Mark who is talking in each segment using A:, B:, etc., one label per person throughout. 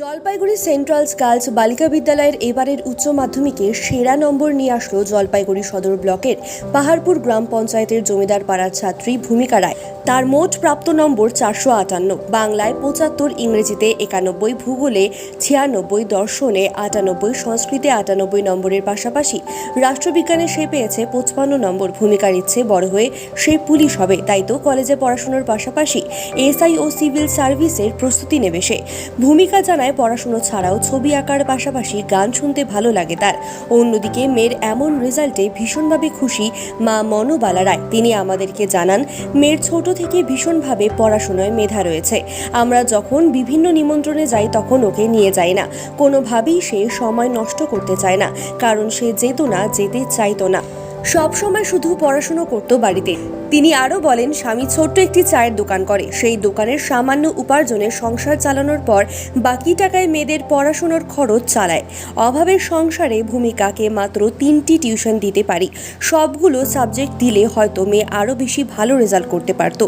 A: Jalpaiguri central girls বালিকা বিদ্যালয়ের এবারের উচ্চ মাধ্যমিকে সেরা নম্বর নিয়ে আসলো জলপাইগুড়ি সদর ব্লকের পাহাড়পুর গ্রাম পঞ্চায়েতের জমিদার পাড়ার ছাত্রী ভূমিকা রায়। তার মোট প্রাপ্ত নম্বর চারশো আটান্ন। বাংলায় পঁচাত্তর, ইংরেজিতে একানব্বই, ভূগোলে ছিয়ানব্বই, দর্শনে আটানব্বই, সংস্কৃতে আটানব্বই নম্বরের পাশাপাশি রাষ্ট্রবিজ্ঞানে সে পেয়েছে পঁচপান্ন নম্বর। ভূমিকার ইচ্ছে বড় হয়ে সে পুলিশ হবে, তাই তো কলেজে পড়াশোনার পাশাপাশি এসআই ও সিভিল সার্ভিসের প্রস্তুতি নেবে সে। ভূমিকা জানায় পড়াশুনো ছাড়াও ছবি আঁকার পাশাপাশি গান শুনতে ভালো লাগে তার। অন্যদিকে মেয়ের এমন রেজাল্টে ভীষণভাবে খুশি মা মনোবালা রায়। তিনি আমাদেরকে জানান, মেয়ের ছোট থেকে ভীষণভাবে পড়াশোনায় মেধা রয়েছে। আমরা যখন বিভিন্ন নিমন্ত্রণে যাই, তখন ওকে নিয়ে যাই না। কোনোভাবেই সে সময় নষ্ট করতে চায় না, কারণ সে যেত না, যেতে চাইতো না। সবসময় শুধু পড়াশুনো করতো বাড়িতে। তিনি আরও বলেন, স্বামী ছোট্ট একটি চায়ের দোকান করে। সেই দোকানের সামান্য উপার্জনে সংসার চালানোর পর বাকি টাকায় মেয়েদের পড়াশোনার খরচ চালায়। অভাবের সংসারে ভূমিকাকে মাত্র তিনটি টিউশন দিতে পারি। সবগুলো সাবজেক্ট দিলে হয়তো মেয়ে আরও বেশি ভালো রেজাল্ট করতে পারত।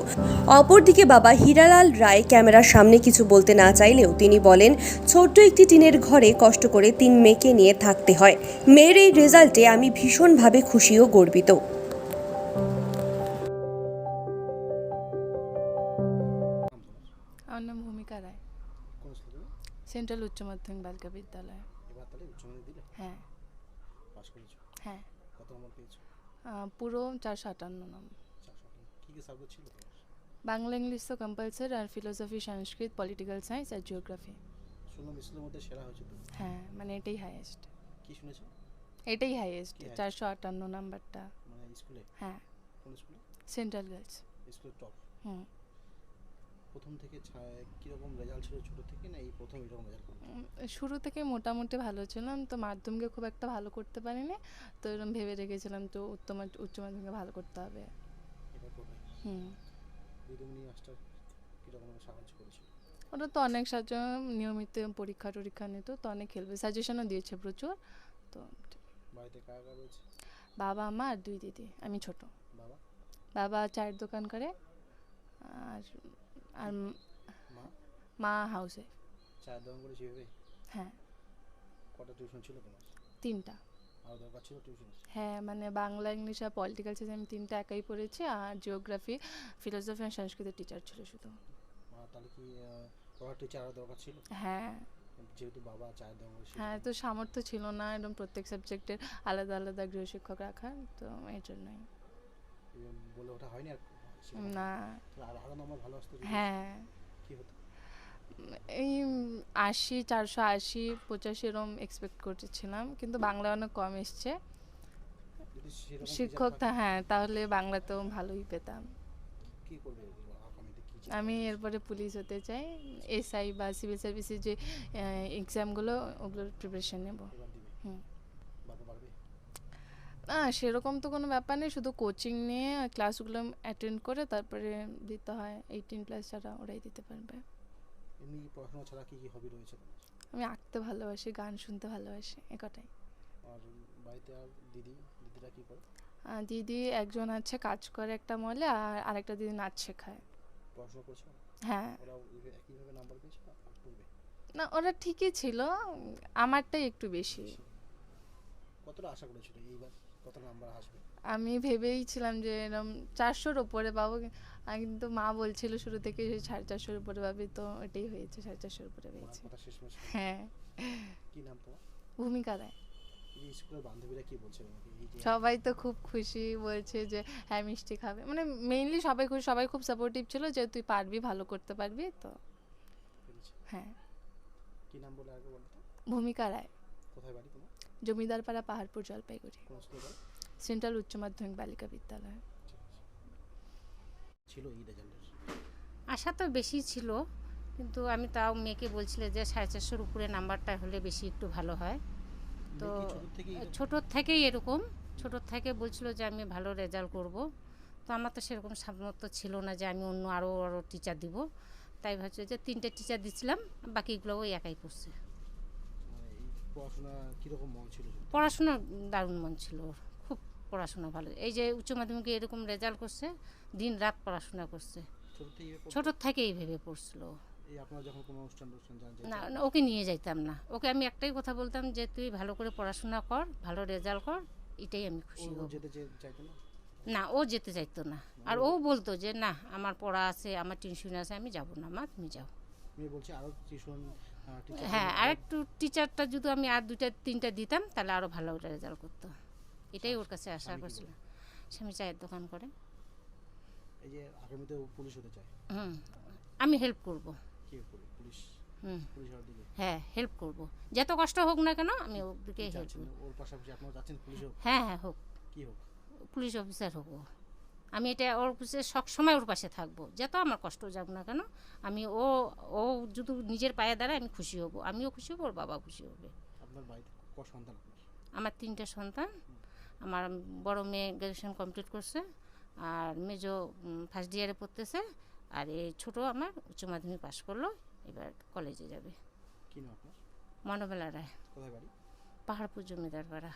A: অপরদিকে বাবা হীরালাল রায় ক্যামেরার সামনে কিছু বলতে না চাইলেও তিনি বলেন, ছোট্ট একটি টিনের ঘরে কষ্ট করে তিন মেয়েকে নিয়ে থাকতে হয়। মেয়ের এই রেজাল্টে আমি ভীষণভাবে খুশি ও গর্বিত।
B: সেন্ট্রাল উচ্চ মাধ্যমিক বালিকা বিদ্যালয়।
C: এবার তাহলে উচ্চ মাধ্যমিক দিলে?
B: হ্যাঁ।
C: পাস করেছ?
B: হ্যাঁ।
C: কত নম্বর পেয়েছ?
B: পুরো চারশো আটান্ন নম্বর।
C: চারশো আটান্ন। কী কী সাবজেক্ট ছিল
B: বাংলা ইংলিশ তো কম্পালসারি আর ফিলোসফি সংস্কৃত পলিটিক্যাল সায়েন্স আর জিওগ্রাফি
C: শুনলাম স্কুলের মধ্যে সেরা হয়েছে
B: হ্যাঁ মানে এটাই হাইয়েস্ট
C: কী শুনেছো?
B: এটাই হাইয়েস্ট চারশো আটান্ন নাম্বারটা।
C: মানে স্কুলে
B: হ্যাঁ।
C: কোন স্কুলে
B: সেন্ট্রাল গার্লস।
C: টপ
B: হুম।
C: প্রথম থেকে কীরকম রেজাল্ট ছিল ছোটো থেকে না এই প্রথম এরকম রেজাল্ট
B: শুরু থেকে মোটামুটি ভালো ছিলাম তো মাধ্যমিকে খুব একটা ভালো করতে পারিনি তো এরকম ভেবে রেখেছিলাম তো উত্তম উচ্চ মাধ্যমিকে ভালো করতে হবে। হুম।
C: দিদিমণি মাস্টার কীরকম সাহায্য করেছিল?
B: ওটা তো অনেক সাহায্য নিয়মিত পরীক্ষা টরীক্ষা নিত তো অনেক হেল্প সাজেশনও দিয়েছে প্রচুর তো
C: বাড়িতে কারা কারা রয়েছে?
B: বাবা মা আর দুই দিদি আমি ছোট।
C: বাবা?
B: বাবা চায়ের দোকান করে আর আর মা?
C: মা
B: হাউসে
C: চায়ের দোকান করেছি ভেবে
B: হ্যাঁ।
C: কটা টিউশন ছিল তোমার?
B: তিনটা।
C: আরও দরকার ছিল টিউশন
B: হ্যাঁ মানে বাংলা ইংলিশ আর পলিটিক্যাল সায়েন্স আমি তিনটা একাই পড়েছি আর জিওগ্রাফি ফিলোসফি আর সংস্কৃতের টিচার ছিল শুধু।
C: মা তাহলে কি পড়ার টিচার দরকার ছিল?
B: হ্যাঁ।
C: যেহেতু বাবা করেছে
B: হ্যাঁ তো সামর্থ্য ছিল না এরকম প্রত্যেক সাবজেক্টের আলাদা আলাদা গৃহশিক্ষক রাখার তো এই জন্যই।
C: বলে ওঠা হয়নি আর?
B: না।
C: ভালো আসতো
B: হ্যাঁ।
C: কি হতো?
B: এই আশি চারশো আশি পঁচাশি এরম এক্সপেক্ট করতেছিলাম কিন্তু বাংলা অনেক কম এসছে। শিক্ষক তা হ্যাঁ তাহলে বাংলাতেও ভালোই পেতাম। আমি এরপরে পুলিশ হতে চাই এসআই বা সিভিল সার্ভিসের যে এক্সামগুলো ওগুলোর প্রিপারেশন নেব। হুম। না সেরকম তো কোনো ব্যাপার নেই। শুধু কোচিং নিয়ে ক্লাসগুলো অ্যাটেন্ড করে তারপরে দিতে হয়। এইটিন প্লাস যারা ওরাই দিতে পারবে।
C: এমনি পড়াশোনা ছাড়া কি কি হবি রয়েছে
B: আমি আঁকতে ভালোবাসি গান শুনতে ভালোবাসি এ কটাই।
C: আর বাড়িতে আর দিদি দিদিরা কি করে?
B: দিদি একজন আছে কাজ করে একটা মলে আর আরেকটা দিদি নাচ শেখায়।
C: পড়াশোনা করছ
B: হ্যাঁ।
C: ওরা একইভাবে নাম্বার পেয়েছে না
B: ওরা ঠিকই ছিল। আমারটাই একটু বেশি।
C: কতটা আশা করেছিল এইবার কত নাম্বার আসবে?
B: আমি ভেবেইছিলাম যে এরকম চারশোর ওপরে পাবো কিন্তু মা বলছিল শুরু থেকে যে সাড়ে চারশোর উপরে পাবি তো এটাই হয়েছে সাড়ে চারশোর উপরে পেয়েছি। হ্যাঁ।
C: কি নাম তোমার?
B: ভূমিকা দেয়
C: এই যে স্কুলের বান্ধবীরা কি বলছে তোমাকে? এই যে
B: সবাই তো খুব খুশি বলছে যে হ্যাঁ মিষ্টি খাবে। মানে মেইনলি সবাই খুশি সবাই খুব সাপোর্টিভ ছিল যে তুই পারবি ভালো করতে পারবি তো। হ্যাঁ।
C: কি নাম বলে আগে
B: ভূমিকা রায়।
C: কোথায় বাড়ি তোমার?
B: জমিদারপাড়া পাহাড়পুর জলপাইগুড়ি। সেন্ট্রাল উচ্চ মাধ্যমিক বালিকা বিদ্যালয়।
C: ছিল
D: আশা তো বেশি ছিল কিন্তু আমি তাও মেয়েকে বলছিলাম যে সাড়ে চারশোর উপরে নাম্বারটা হলে বেশি একটু ভালো হয়। তো ছোটোর থেকেই এরকম। ছোটোর থেকে বলছিল যে আমি ভালো রেজাল্ট করব। তো আমার তো সেরকম সামর্থ্য ছিল না যে আমি অন্য আরও আরও টিচার দিব। তাই ভাবছি যে তিনটে টিচার দিছিলাম বাকিগুলো ওই একাই পড়ছে
C: এই পড়াশোনা কীরকম মন ছিল?
D: পড়াশোনা দারুণ মন ছিল ওর খুব পড়াশোনা ভালো। এই যে উচ্চ মাধ্যমিকে এরকম রেজাল্ট করছে দিন রাত পড়াশোনা করছে।
C: ছোট থেকে এভাবে পড়তো?
D: ছোটোর থেকে এই ভেবে পড়ছিল না ওকে নিয়ে যাইতাম না। ওকে আমি একটাই কথা বলতাম যে তুই ভালো করে পড়াশোনা কর ভালো রেজাল্ট কর এটাই আমি খুশি হব।
C: না?
D: ও যেতে চাইতো না। আর ও বলতো যে না আমার পড়া আছে আমার টিউশন আছে আমি যাব না মা তুমি যাও।
C: আমি বলছি আরও টিউশন টিচার
D: হ্যাঁ আর একটু টিচারটা যদি আমি আর দুইটা তিনটা দিতাম তাহলে আরও ভালো ওটা রেজাল্ট করতো। এটাই ওর কাছে আশা করছিল। স্বামী চায়ের দোকান করে।
C: এই যে আগামীতে পুলিশ হতে চায়?
D: হুম আমি হেল্প করব।
C: পুলিশ?
D: হুম। হ্যাঁ হেল্প করব। যত কষ্ট হোক না কেন আমি ওর দিকে হেল্প
C: হোক?
D: হ্যাঁ হ্যাঁ হোক।
C: কি হোক?
D: পুলিশ অফিসার হব আমি এটা ওর পাশে সবসময় ওর পাশে থাকব। যত আমার কষ্ট যাক না কেন আমি ও ও যদি নিজের পায়ে দাঁড়ায় আমি খুশি হব। আমিও খুশি হব ওর বাবা খুশি হবে। আমার তিনটে সন্তান। আমার বড় মেয়ে গ্র্যাজুয়েশন কমপ্লিট করছে আর মেজো ফার্স্ট ইয়ারে পড়তেছে আর এই ছোটো আমার উচ্চ মাধ্যমিক পাশ করল এবার কলেজে যাবে। মনোবেলা রায়। পাহাড়পুর জমিদার পাড়া